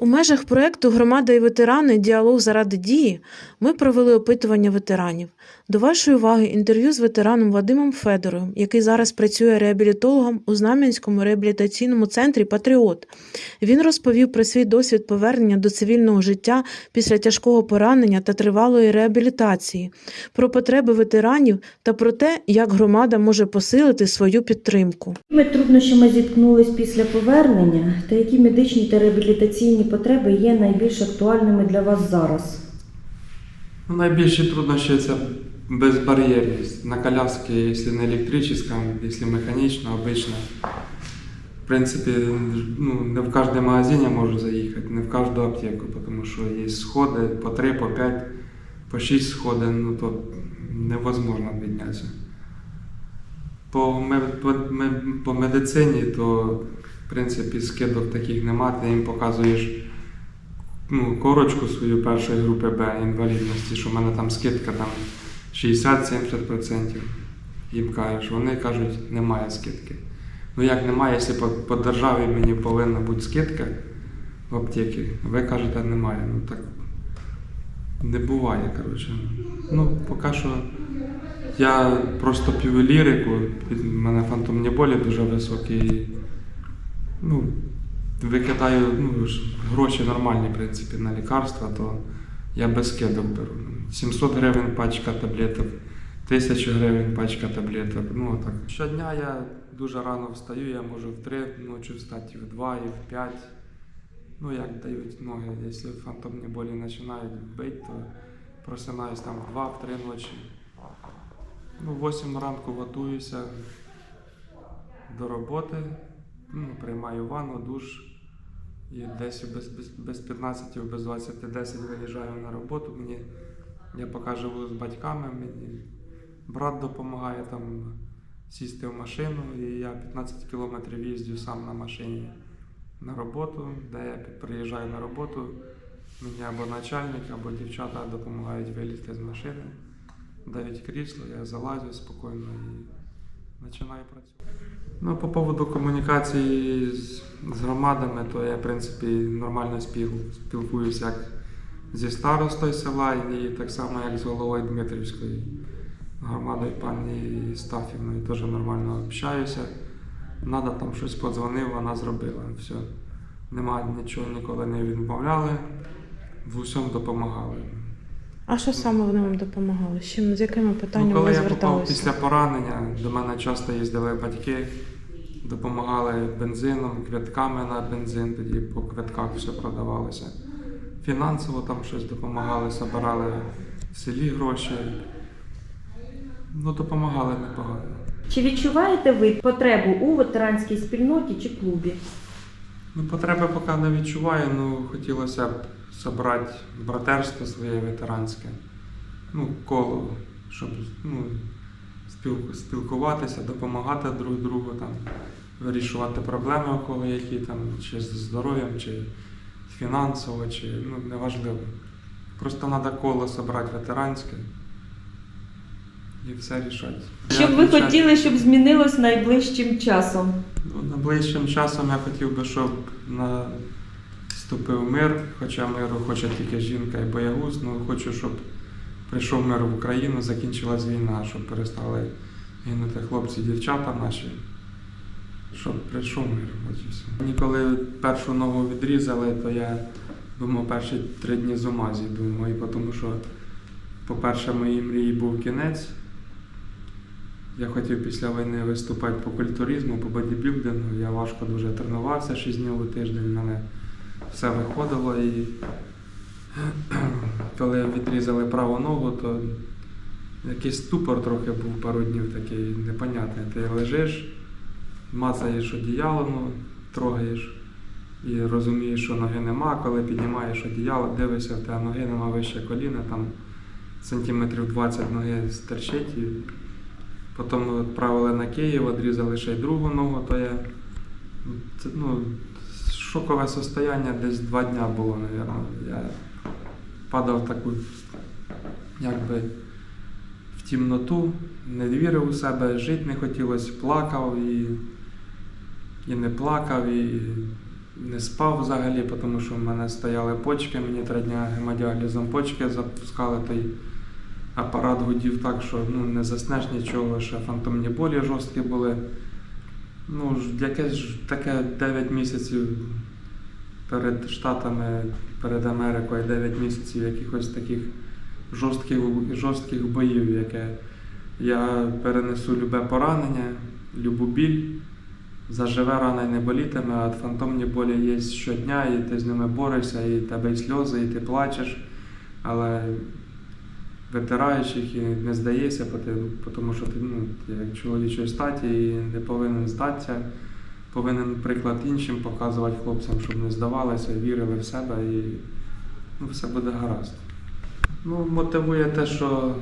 У межах проекту Громада і ветерани Діалог заради дії ми провели опитування ветеранів. До вашої уваги інтерв'ю з ветераном Вадимом Федоровим, який зараз працює реабілітологом у Знам'янському реабілітаційному центрі Патріот. Він розповів про свій досвід повернення до цивільного життя після тяжкого поранення та тривалої реабілітації, про потреби ветеранів та про те, як громада може посилити свою підтримку. Якими труднощами зіткнулись після повернення та які медичні та реабілітаційні потреби є найбільш актуальними для вас зараз? Найбільші труднощі це безбар'єрність. На коляске, якщо не електрична, якщо механічна, обична. В принципі, ну, не в кожен магазин я можу заїхати, не в кожну аптеку, тому що є сходи по 3, по 5, по 6 сходи, ну то невозможно піднятися. По, по, по медицині, то принципі скидок таких немає, ти їм показуєш ну, корочку свою першої групи Б інвалідності, що в мене там скидка там 60-70%. Їм кажеш, вони кажуть, немає скидки. Ну як немає, якщо по, по державі мені повинна бути скидка в аптеці, ви кажете, немає. Ну так не буває, коротше. Ну, поки що я просто п'ю лірику, в мене фантомні болі дуже високі. Ну, викидаю ну, гроші нормальні, в принципі, на лікарства, то я без скидок беру. 700 гривень пачка таблеток, 1000 гривень пачка таблеток. Ну, так. Щодня я дуже рано встаю, я можу в 3 ночі встати, і в 2, і в 5. Ну, як дають ноги. Якщо фантомні болі починають бити, то просинаюсь там в 2, в 3 ночі. Ну, в 8 ранку готуюся до роботи, ну, приймаю ванну, душ. І десь без, без, без 15, без 20, 10 виїжджаю на роботу. Мені, я поки живу з батьками, мені брат допомагає там сісти в машину, і я 15 кілометрів їздю сам на машині на роботу, де я приїжджаю на роботу, мені або начальник, або дівчата допомагають вилізти з машини, дають крісло, я залазю спокійно і починаю працювати. Ну, по поводу комунікації з, з громадами, то я, в принципі, нормально спіл, спілкуюся як зі старостою села, і так само, як з головою Дмитрівської громадою пані Стафівною. Теж нормально общаюся. Надо там щось подзвонив, вона зробила. Все. Нема нічого ніколи не відмовляли, в усьому допомагали. А що саме вони вам допомагали? З чим з якими питаннями Ну, коли ви я попав після поранення, до мене часто їздили батьки, допомагали бензином, квитками на бензин, тоді по квитках все продавалося. Фінансово там щось допомагали, збирали в селі гроші. Ну, допомагали непогано. Чи відчуваєте ви потребу у ветеранській спільноті чи клубі? Ну, потреби поки не відчуваю, ну хотілося б зібрати братерство своє ветеранське, ну, коло, щоб ну, спілкуватися, допомагати друг другу, там, вирішувати проблеми, у кого які там, чи з здоров'ям, чи фінансово, чи ну, неважливо. Просто треба коло зібрати ветеранське і все рішати. Що б ви хотіли, щоб змінилось найближчим часом? Ну, Найближчим часом я хотів би, щоб наступив мир, хоча миру хоче тільки жінка і боягуз, ну хочу, щоб прийшов мир в Україну, закінчилась війна, щоб перестали гинути хлопці, дівчата наші, щоб прийшов мир. Мені коли першу ногу відрізали, то я думав перші три дні з ума зійду, і тому що, по-перше, моїй мрії був кінець. Я хотів після війни виступати по культуризму, по бодібілдингу. Я важко дуже тренувався 6 днів у тиждень, мене все виходило. І коли відрізали праву ногу, то якийсь ступор трохи був пару днів такий непонятний. Ти лежиш, мацаєш одіяло, ну, трогаєш і розумієш, що ноги нема. Коли піднімаєш одіяло, дивишся, в тебе ноги нема вище коліна, там сантиметрів 20 ноги стерчить. Потім відправили на Київ, відрізали ще й другу ногу, то я ну, шокове состояння десь два дня було, мабуть. Я падав таку, якби в темноту, не вірив у себе, жити не хотілося, плакав і, і не плакав, і не спав взагалі, тому що в мене стояли почки, мені три дня гемодіалізом почки запускали, той апарат гудів так, що ну, не заснеш нічого, ще фантомні болі жорсткі були. Ну, якесь ж таке 9 місяців перед Штатами, перед Америкою, 9 місяців якихось таких жорстких, жорстких боїв, яке я перенесу любе поранення, любу біль. Заживе рана і не болітиме, а фантомні болі є щодня, і ти з ними борешся, і тебе і сльози, і ти плачеш. Але витираєш їх і не здаєшся, тому що ти ну, як чоловічої статі і не повинен здатися. Повинен приклад іншим показувати хлопцям, щоб не здавалися, вірили в себе і ну, все буде гаразд. Ну, мотивує те, що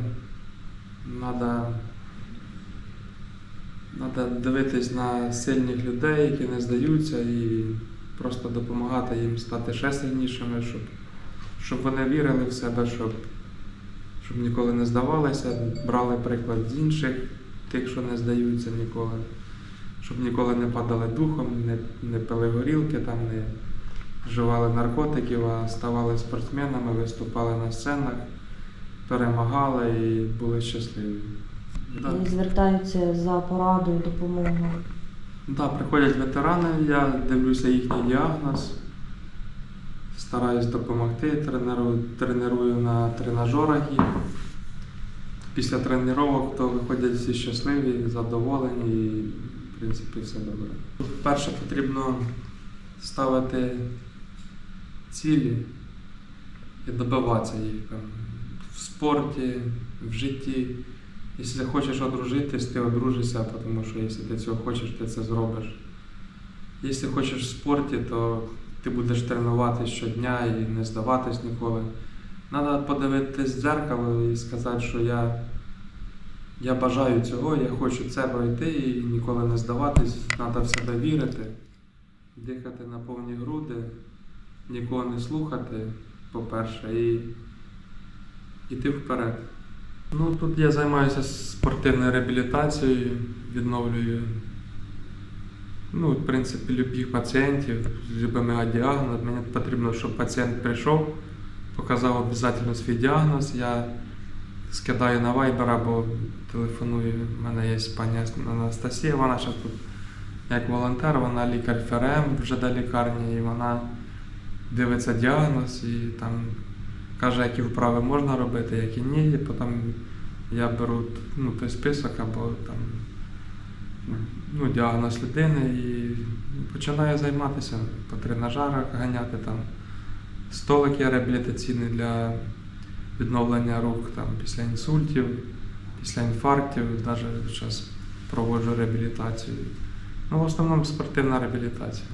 Треба дивитись на сильних людей, які не здаються, і просто допомагати їм стати ще сильнішими, щоб, щоб вони вірили в себе, щоб, щоб ніколи не здавалися, брали приклад з інших, тих, що не здаються ніколи, щоб ніколи не падали духом, не, не пили горілки, там, не вживали наркотиків, а ставали спортсменами, виступали на сценах, перемагали і були щасливі. Да. І звертаються за порадою, допомогою. Да, приходять ветерани, я дивлюся їхній діагноз, стараюсь допомогти, тренерую, треную на тренажерах їх. Після тренувань то виходять всі щасливі, задоволені і, в принципі, все добре. Перше потрібно ставити цілі і добиватися їх в спорті, в житті. Якщо хочеш одружитись, ти одружишся, тому що якщо ти цього хочеш, ти це зробиш. Якщо хочеш в спорті, то ти будеш тренуватися щодня і не здаватись ніколи. Треба подивитись в дзеркало і сказати, що я, я бажаю цього, я хочу це пройти і ніколи не здаватись. Треба в себе вірити, дихати на повні груди, нікого не слухати, по-перше, і йти вперед. Ну, тут я займаюся спортивною реабілітацією, відновлюю, ну, в принципі, любих пацієнтів з любими діагнозами. Мені потрібно, щоб пацієнт прийшов, показав обов'язково свій діагноз. Я скидаю на Viber або телефоную. У мене є пані Анастасія, вона ще тут як волонтер, вона лікар ФРМ вже до лікарні, і вона дивиться діагноз і там каже, які вправи можна робити, які ні. І потім я беру ну, той список або там ну, діагноз людини і починаю займатися по тренажерах, ганяти там. Столик є реабілітаційний для відновлення рук там, після інсультів, після інфарктів, навіть зараз проводжу реабілітацію. Ну, в основному спортивна реабілітація.